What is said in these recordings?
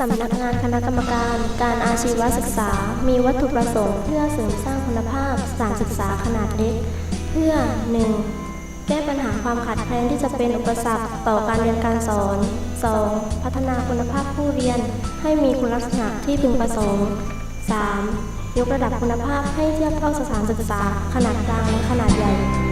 สำนักงานคณะกรรมการการอาชีวศึกษา มีวัตถุประสงค์เพื่อเสริมสร้างคุณภาพสถานศึกษาขนาดเล็ก เพื่อ 1. แก้ปัญหาความขาดแคลนที่จะเป็นอุปสรรคต่อการเรียนการสอน 2. พัฒนาคุณภาพผู้เรียนให้มีคุณลักษณะที่พึงประสงค์ 3. ยกระดับคุณภาพให้เทียบเท่าสถานศึกษา ขนาดกลางและขนาดใหญ่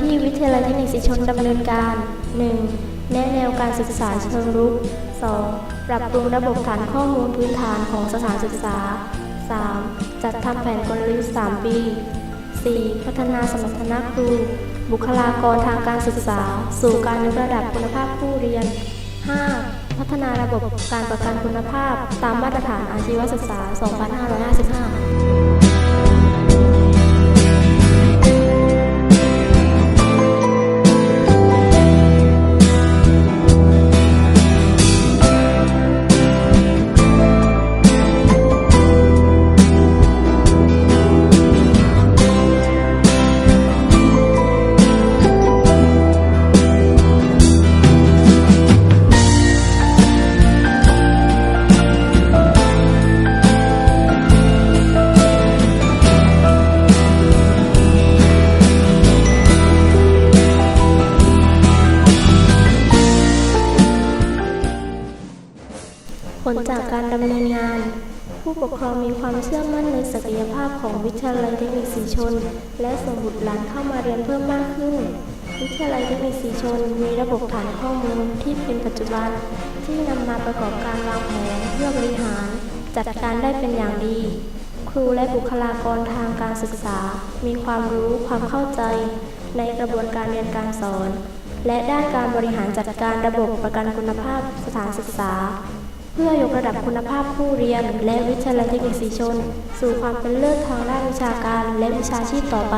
ที่วิทยาลัยเทคนิคศรีชนดำเนินการ 1. แนะแนวการศึกษาเชิงรุก 2. ปรับปรุงระบบฐานข้อมูลพื้นฐานของสถานศึกษา 3. จัดทำแผนกลยุทธ์ 3 ปี 4. พัฒนาสมรรถนะครู บุคลากรทางการศึกษา สู่การยกระดับคุณภาพผู้เรียน 5. พัฒนาระบบการประกันคุณภาพ ตามมาตรฐานอาชีวศึกษา 2555 ผลจากการดำเนินงาน ผู้ปกครองมีความเชื่อมั่นในศักยภาพของวิทยาลัยเทคนิคศรีชน และส่งบุตรหลานเข้ามาเรียนเพิ่มมากขึ้น วิทยาลัยเทคนิคศรีชน มีระบบฐานข้อมูลที่เป็นปัจจุบัน ที่นำมาประกอบการวางแผนเพื่อบริหาร จัดการได้เป็นอย่างดี ครูและบุคลากรทางการศึกษา มีความรู้ความเข้าใจ ในกระบวนการเรียนการสอน และด้านการบริหารจัดการระบบประกันคุณภาพสถานศึกษา เพื่อยกระดับคุณภาพผู้เรียน และวิทยาลัยเทคนิคสีชน สู่ความเป็นเลิศทางด้านวิชาการและวิชาชีพต่อไป